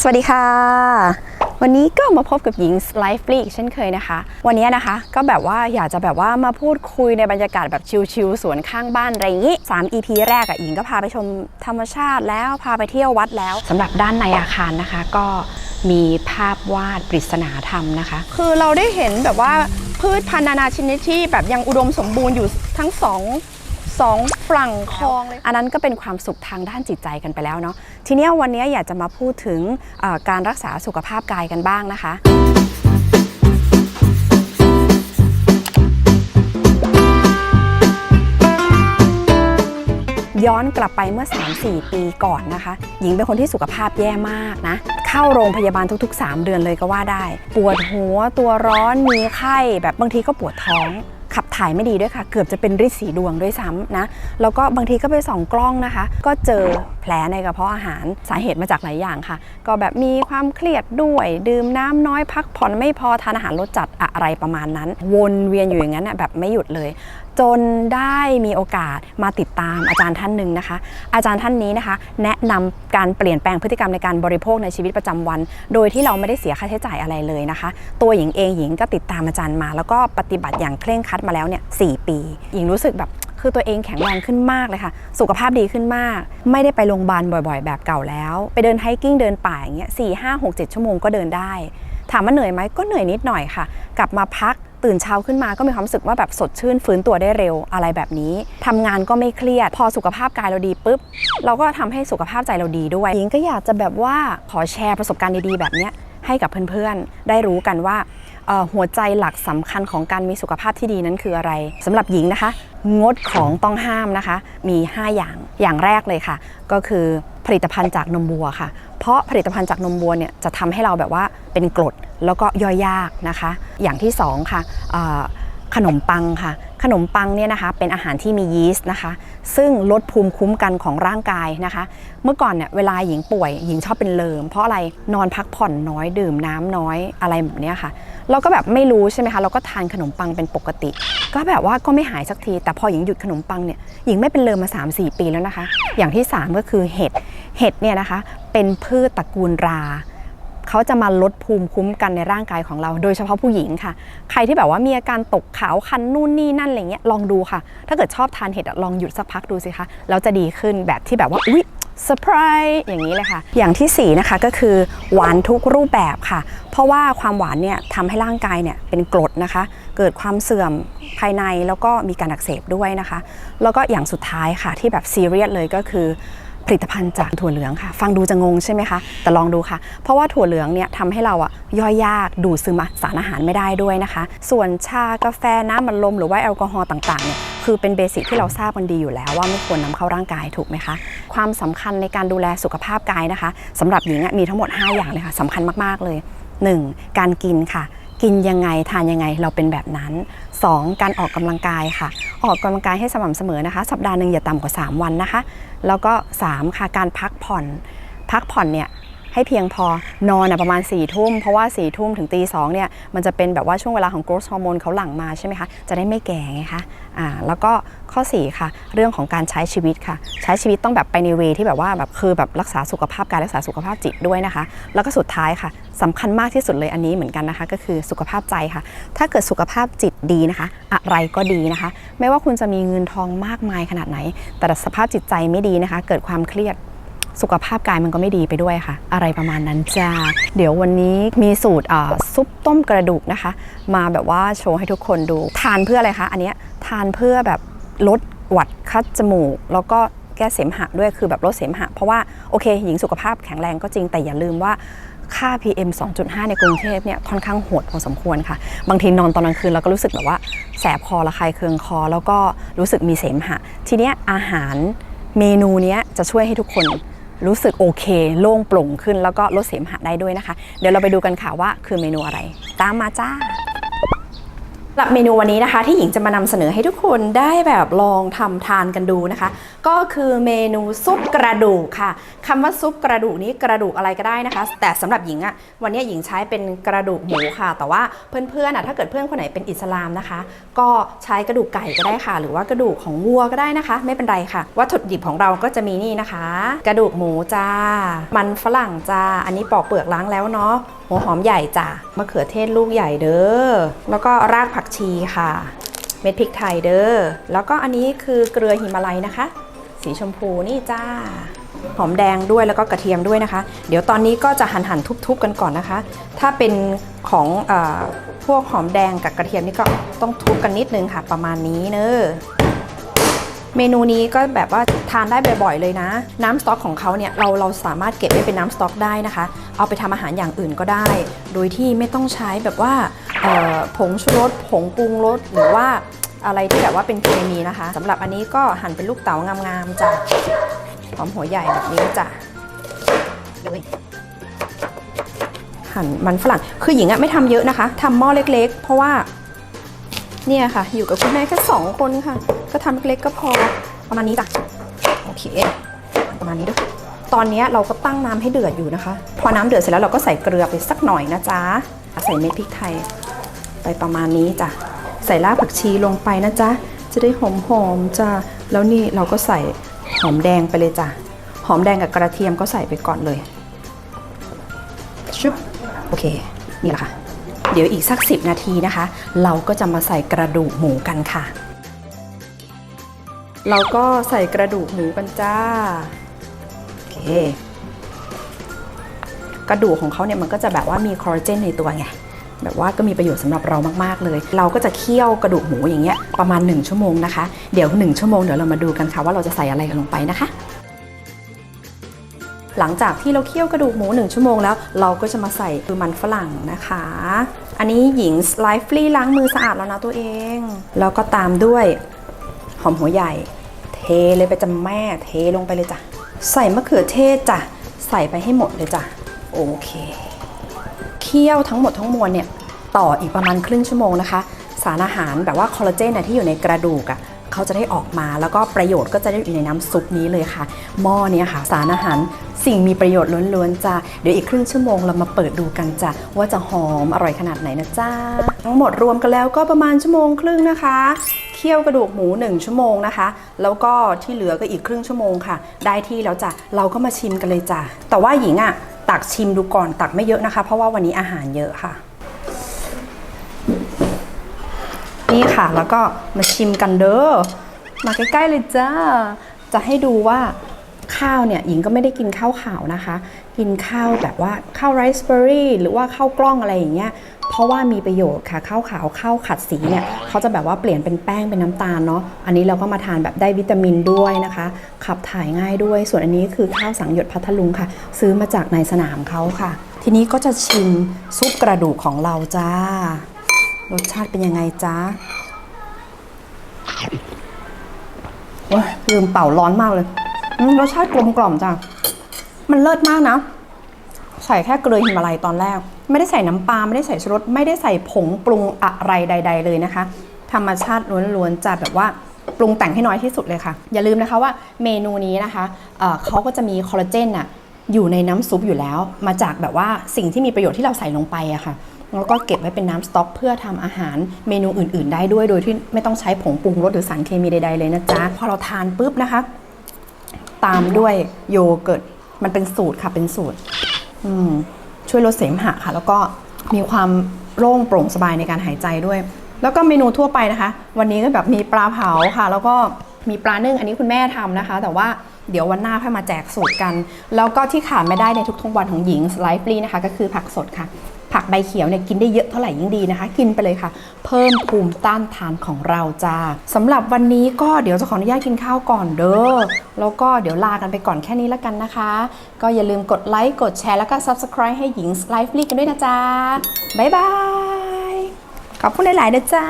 สวัสดีค่ะ วันนี้ก็มาพบกับหญิงไลฟ์ลีกเช่นเคยนะคะ วันนี้นะคะก็แบบว่าอยากจะแบบว่ามาพูดคุยในบรรยากาศแบบชิลๆสวนข้างบ้านอะไรอย่างนี้ 3 EP แรกอะหญิงก็พาไปชมธรรมชาติแล้วพาไปเที่ยววัดแล้วสำหรับด้านในอาคารนะคะ ก็มีภาพวาดปริศนาธรรมนะคะ คือเราได้เห็นแบบว่าพืชพันธุ์นานาชนิดที่แบบยังอุดมสมบูรณ์อยู่ทั้งสอง สองฝั่งคลองเลย อันนั้นก็เป็นความสุขทางด้านจิตใจกันไปแล้วเนาะทีนี้วันนี้อยากจะมาพูดถึงการรักษาสุขภาพกายกันบ้างนะคะย้อนกลับไปเมื่อ 3-4 ปีก่อนนะคะ หญิงเป็นคนที่สุขภาพแย่มากนะ เข้าโรงพยาบาลทุก ๆ 3 เดือนเลยก็ว่าได้ ปวดหัวตัวร้อนมีไข้แบบบางทีก็ปวดท้อง ขับถ่ายไม่ดีด้วยค่ะ เกือบจะเป็นริดสีดวงด้วยซ้ำนะ แล้วก็บางทีก็ไปส่องกล้องนะคะ ก็เจอ ผลในกระเพาะอาหารสาเหตุมาจากหลายอย่างค่ะ ก็แบบมีความเครียดด้วยดื่มน้ำน้อยพักผ่อนไม่พอทานอาหารรสจัดอะไรประมาณนั้น วนเวียนอยู่อย่างนั้นแบบไม่หยุดเลย จนได้มีโอกาสมาติดตามอาจารย์ท่านหนึ่งนะคะ อาจารย์ท่านนี้นะคะ แนะนำการเปลี่ยนแปลงพฤติกรรมในการบริโภคในชีวิตประจำวัน โดยที่เราไม่ได้เสียค่าใช้จ่ายอะไรเลยนะคะ ตัวหญิงเองหญิงก็ติดตามอาจารย์มา แล้วก็ปฏิบัติอย่างเคร่งครัดมาแล้วเนี่ยสปี หญิงรู้สึกแบบ คือตัวเองแข็งแรงขึ้นมากเลยค่ะ สุขภาพดีขึ้นมาก ไม่ได้ไปโรงพยาบาลบ่อยๆ แบบเก่าแล้ว ไปเดินไฮกิ้งเดินป่าอย่างเงี้ยสี่ห้าหกเจ็ดชั่วโมงก็เดินได้ ถามว่าเหนื่อยไหมก็เหนื่อยนิดหน่อยค่ะ กลับมาพักตื่นเช้าขึ้นมาก็มีความรู้สึกว่าแบบสดชื่นฟื้นตัวได้เร็วอะไรแบบนี้ทำงานก็ไม่เครียด พอสุขภาพกายเราดีปุ๊บ เราก็ทำให้สุขภาพใจเราดีด้วยหญิงก็อยากจะแบบว่าขอแชร์ประสบการณ์ดีๆแบบเนี้ย ให้กับเพื่อนๆ ได้รู้กันว่าหัวใจหลักสำคัญของการมีสุขภาพที่ดีนั้นคืออะไรสำหรับหญิงนะคะ งดของต้องห้ามนะคะ มี 5 อย่างอย่างแรกเลยค่ะ ก็คือผลิตภัณฑ์จากนมวัวค่ะ เพราะผลิตภัณฑ์จากนมวัวเนี่ยจะทำให้เราแบบว่าเป็นกรดแล้วก็ย่อยยากนะคะ อย่างที่สองค่ะขนมปังค่ะ นมปังเนี่ยนะคะเป็นอาหารที่มียีสต์นะคะ ซึ่งลดภูมิคุ้มกันของร่างกายนะคะ เมื่อก่อนเนี่ยเวลาหญิงป่วยหญิงชอบเป็นเลิมเพราะอะไรนอนพักผ่อนน้อยดื่มน้ำน้อยอะไรแบบเนี้ยค่ะ เราก็แบบไม่รู้ใช่ไหมคะเราก็ทานขนมปังเป็นปกติ ก็แบบว่าก็ไม่หายสักที แต่พอหญิงหยุดขนมปังเนี่ยหญิงไม่เป็นเลิมมา 3-4 ปีแล้วนะคะ อย่างที่ 3 ก็คือเห็ดเห็ดเนี่ยนะคะเป็นพืชตระกูลรา เขาจะมาลดภูมิคุ้มกันในร่างกายของเรา โดยเฉพาะผู้หญิงค่ะ ใครที่แบบว่ามีอาการตกขาวคันนู่นนี่นั่นอะไรเงี้ยลองดูค่ะ ถ้าเกิดชอบทานเห็ดลองหยุดสักพักดูสิคะแล้วจะดีขึ้นแบบที่แบบว่าอุ๊ยเซอร์ไพรส์อย่างนี้เลยค่ะ อย่างที่สี่นะคะก็คือหวานทุกรูปแบบค่ะ เพราะว่าความหวานเนี่ยทำให้ร่างกายเนี่ยเป็นกรดนะคะ เกิดความเสื่อมภายในแล้วก็มีการอักเสบด้วยนะคะ แล้วก็อย่างสุดท้ายค่ะที่แบบซีเรียสเลยก็คือ ผลิตภัณฑ์จากถั่วเหลืองค่ะ ฟังดูจะงงใช่ไหมคะ แต่ลองดูค่ะ เพราะว่าถั่วเหลืองเนี่ยทำให้เราอะย่อยยากดูดซึมสารอาหารไม่ได้ด้วยนะคะ ส่วนชากาแฟน้ำมันลมหรือว่าแอลกอฮอล์ต่างๆเนี่ยคือเป็นเบสิกที่เราทราบกันดีอยู่แล้วว่าไม่ควรนำเข้าร่างกายถูกไหมคะ ความสำคัญในการดูแลสุขภาพกายนะคะสำหรับหญิงอะมีทั้งหมด 5 อย่างเลยค่ะสำคัญมากๆเลย 1. การกินค่ะ กินยังไงทานยังไงเราเป็นแบบนั้น 2. การออกกำลังกายค่ะ ออกกำลังกายให้สม่ำเสมอนะคะ สัปดาห์หนึ่งอย่าต่ำกว่า 3 วันนะคะ แล้วก็ 3 ค่ะการพักผ่อน พักผ่อนเนี่ย ให้เพียงพอนอนอะประมาณ4ี่ทุ่มเพราะว่า4ี่ทุ่มถึงตีสองเนี่ยมันจะเป็นแบบว่าช่วงเวลาของ growth hormone เขาหลั่งมาใช่ไหมคะจะได้ไม่แก่ไงคะอ่าแล้วก็ข้อ4ค่ะเรื่องของการใช้ชีวิตค่ะ ใช้ชีวิตต้องแบบไปในเวที่แบบว่าแบบคือแบบรักษาสุขภาพกายรักษาสุขภาพจิตด้วยนะคะ แล้วก็สุดท้ายค่ะสำคัญมากที่สุดเลยอันนี้เหมือนกันนะคะ ก็คือสุขภาพใจค่ะ ถ้าเกิดสุขภาพจิตดีนะคะ อะไรก็ดีนะคะ ไม่ว่าคุณจะมีเงินทองมากมายขนาดไหน แต่สภาพจิตใจไม่ดีนะคะ เกิดความเครียด สุขภาพกายมันก็ไม่ดีไปด้วยค่ะ อะไรประมาณนั้นจ้าเดี๋ยววันนี้มีสูตรซุปต้มกระดูกนะคะ มาแบบว่าโชว์ให้ทุกคนดู ทานเพื่ออะไรคะอันนี้ทานเพื่อแบบลดหวัดคัดจมูก แล้วก็แก้เสมหะด้วยคือแบบลดเสมหะ เพราะว่าโอเค หญิงสุขภาพแข็งแรงก็จริงแต่อย่าลืมว่าค่า PM 2.5 ในกรุงเทพเนี่ยค่อนข้างโหดพอสมควรค่ะ บางทีนอนตอนกลางคืนเราก็รู้สึกแบบว่าแสบคอระคายเคืองคอ แล้วก็รู้สึกมีเสมหะ ทีเนี้ยอาหารเมนูเนี้ยจะช่วยให้ทุกคน รู้สึกโอเค โล่งโปร่งขึ้นแล้วก็ลดเสมหะได้ด้วยนะคะ เดี๋ยวเราไปดูกันค่ะว่าคือเมนูอะไร ตามมาจ้า หรับเมนูวันนี้นะคะที่หญิงจะมานำเสนอให้ทุกคนได้แบบลองทำทานกันดูนะคะ ก็คือเมนูซุปกระดูกค่ะคำว่าซุปกระดูกนี้กระดูกอะไรก็ได้นะคะ แต่สำหรับหญิงอะวันนี้หญิงใช้เป็นกระดูกหมูค่ะ แต่ว่าเพื่อนๆอะถ้าเกิดเพื่อนคนไหนเป็นอิสลามนะคะ ก็ใช้กระดูกไก่ก็ได้ค่ะ หรือว่ากระดูกของวัวก็ได้นะคะ ไม่เป็นไรค่ะ วัตถุดิบของเราก็จะมีนี่นะคะ กระดูกหมูจ้า มันฝรั่งจ้าอันนี้ปอกเปลือกล้างแล้วเนาะหัวหอมใหญ่จ้ะมะเขือเทศลูกใหญ่เด้อ แล้วก็รากผักชีค่ะ เม็ดพริกไทยเด้อ แล้วก็อันนี้คือเกลือหิมาลัยนะคะ สีชมพูนี่จ้า หอมแดงด้วยแล้วก็กระเทียมด้วยนะคะ เดี๋ยวตอนนี้ก็จะหั่นหั่นทุบๆกันก่อนนะคะ ถ้าเป็นของอพวกหอมแดงกับกระเทียมนี่ก็ต้องทุบกันนิดนึงค่ะประมาณนี้เนอะ เมนูนี้ก็แบบว่าทานได้บ่อยๆเลยนะ น้ำสต๊อกของเขาเนี่ยเราเราสามารถเก็บไว้เป็นน้ำสต๊อกได้นะคะ เอาไปทำอาหารอย่างอื่นก็ได้ โดยที่ไม่ต้องใช้แบบว่าเอ่อผงชูรสผงปรุงรสหรือว่าอะไรที่แบบว่าเป็นเคมีนะคะสำหรับอันนี้ก็หั่นเป็นลูกเต๋างามๆจ้ะหอมหัวใหญ่แบบนี้จ้ะหั่นมันฝรั่งคือหญิงอะไม่ทำเยอะนะคะทำหม้อเล็ก ๆ เพราะว่า เนี่ยค่ะ อยู่กับคุณแม่แค่สองคนค่ะ ก็ทำเล็กๆก็พอประมาณนี้จ้ะโอเค ประมาณนี้ด้วยตอนนี้เราก็ตั้งน้ำให้เดือดอยู่นะคะ พอน้ำเดือดเสร็จแล้วเราก็ใส่เกลือไปสักหน่อยนะจ๊ะใส่เม็ดพริกไทย ไปประมาณนี้จ้ะใส่รากผักชีลงไปนะจ๊ะจะได้หอมๆจ้ะแล้วนี่เราก็ใส่หอมแดงไปเลยจ้ะหอมแดงกับกระเทียมก็ใส่ไปก่อนเลยชุบโอเค นี่แหละค่ะ เดี๋ยวอีกสัก 10 นาทีนะคะ เราก็จะมาใส่กระดูกหมูกันค่ะ เราก็ใส่กระดูกหมูกันจ้าโอเคกระดูกของเขาเนี่ยมันก็จะแบบว่ามีคอลลาเจนในตัวไงแบบว่าก็มีประโยชน์สำหรับเรามากๆเลย เราก็จะเคี่ยวกระดูกหมูอย่างเงี้ยประมาณ 1 ชั่วโมงนะคะ เดี๋ยว 1 ชั่วโมงเดี๋ยวเรามาดูกันค่ะว่าเราจะใส่อะไรลงไปนะคะ หลังจากที่เราเคี่ยวกระดูกหมู 1 ชั่วโมงแล้ว เราก็จะมาใส่คือมันฝรั่งนะคะ อันนี้หญิงไลฟ์ฟรีล้างมือสะอาดแล้วนะตัวเอง แล้วก็ตามด้วยหอมหัวใหญ่ เทเลยไปจ้ะแม่เทลงไปเลยจ้ะ ใส่มะเขือเทศจ้ะ ใส่ไปให้หมดเลยจ้ะ โอเค เคี่ยวทั้งหมดทั้งมวลเนี่ย ต่ออีกประมาณครึ่งชั่วโมงนะคะ สารอาหารแบบว่าคอลลาเจนน่ยที่อยู่ในกระดูกอะ่ะ เขาจะได้ออกมา แล้วก็ประโยชน์ก็จะได้อยู่ในน้ำซุปนี้เลยค่ะ หม้อเนี้ค่ะ สารอาหารสิ่งมีประโยชน์ล้วนๆจ้ะเดี๋ยวอีกครึ่งชั่วโมงเรามาเปิดดูกันจ้ะว่าจะหอมอร่อยขนาดไหนนะจ้าทั้งหมดรวมกันแล้วก็ประมาณชั่วโมงครึ่งนะคะเคี่ยวกระดูกหมู 1 ชั่วโมงนะคะ แล้วก็ที่เหลือก็อีกครึ่งชั่วโมงค่ะ ได้ที่แล้วจ้ะเราก็มาชิมกันเลยจ้ะแต่ว่าหญิงอะตักชิมดูก่อนตักไม่เยอะนะคะ เพราะว่าวันนี้อาหารเยอะค่ะ นี่ค่ะ แล้วก็มาชิมกันเด้อ มาใกล้ๆเลยจ้า จะให้ดูว่าข้าวเนี่ยหญิงก็ไม่ได้กินข้าวขาวนะคะ กินข้าวแบบว่าข้าวไรซ์เบอร์รี่หรือว่าข้าวกล้องอะไรอย่างเงี้ยเพราะว่ามีประโยชน์ค่ะข้าวขาวข้าวขัดสีเนี่ยเขาจะแบบว่าเปลี่ยนเป็นแป้งเป็นน้ำตาลเนาะอันนี้เราก็มาทานแบบได้วิตามินด้วยนะคะ ขับถ่ายง่ายด้วย ส่วนอันนี้คือข้าวสังหยดพัทลุงค่ะ ซื้อมาจากในสนามเขาค่ะ ทีนี้ก็จะชิมซุปกระดูกของเราจ้า รสชาติเป็นยังไงจ้าว้าลืมเป่าร้อนมากเลยรสชาติกลมกล่อมจ้ะ มันเลิศมากนะ ใส่แค่เกลือหิมาลัยตอนแรก ไม่ได้ใส่น้ำปลาไม่ได้ใส่ชูรสไม่ได้ใส่ผงปรุงอะไรใด ๆ เลยนะคะ ธรรมชาติล้วนๆจะแบบว่าปรุงแต่งให้น้อยที่สุดเลยค่ะ อย่าลืมนะคะว่าเมนูนี้นะคะเอ่อเขาก็จะมีคอลลาเจนอะอยู่ในน้ำซุปอยู่แล้ว มาจากแบบว่าสิ่งที่มีประโยชน์ที่เราใส่ลงไปอะค่ะ แล้วก็เก็บไว้เป็นน้ำสต๊อกเพื่อทำอาหารเมนูอื่น ๆ ได้ด้วยโดยที่ไม่ต้องใช้ผงปรุงรสหรือสารเคมีใด ๆ เลยนะจ๊ะ พอเราทานปุ๊บนะคะ ตามด้วยโยเกิร์ตมันเป็นสูตรค่ะเป็นสูตรช่วยลดเสมหะค่ะ แล้วก็มีความโล่งโปร่งสบายในการหายใจด้วย แล้วก็เมนูทั่วไปนะคะ วันนี้ก็แบบมีปลาเผาค่ะ แล้วก็มีปลานึ่งอันนี้คุณแม่ทำนะคะ แต่ว่าเดี๋ยววันหน้าค่อยมาแจกสูตรกัน แล้วก็ที่ขาดไม่ได้ในทุกๆวันของหญิงสไลฟ์ฟรีนะคะ ก็คือผักสดค่ะ ผักใบเขียวเนี่ยกินได้เยอะเท่าไหร่ยิ่งดีนะคะ กินไปเลยค่ะ เพิ่มภูมิต้านทานของเราจ้าสำหรับวันนี้ก็เดี๋ยวจะขออนุญาตกินข้าวก่อนเด้อแล้วก็เดี๋ยวลากันไปก่อนแค่นี้แล้วกันนะคะ ก็อย่าลืมกดไลค์กดแชร์แล้วก็ Subscribe ให้หญิงไลฟ์ลีกันด้วยนะจ๊ะบ๊ายบายขอบคุณหลายๆนะจ้า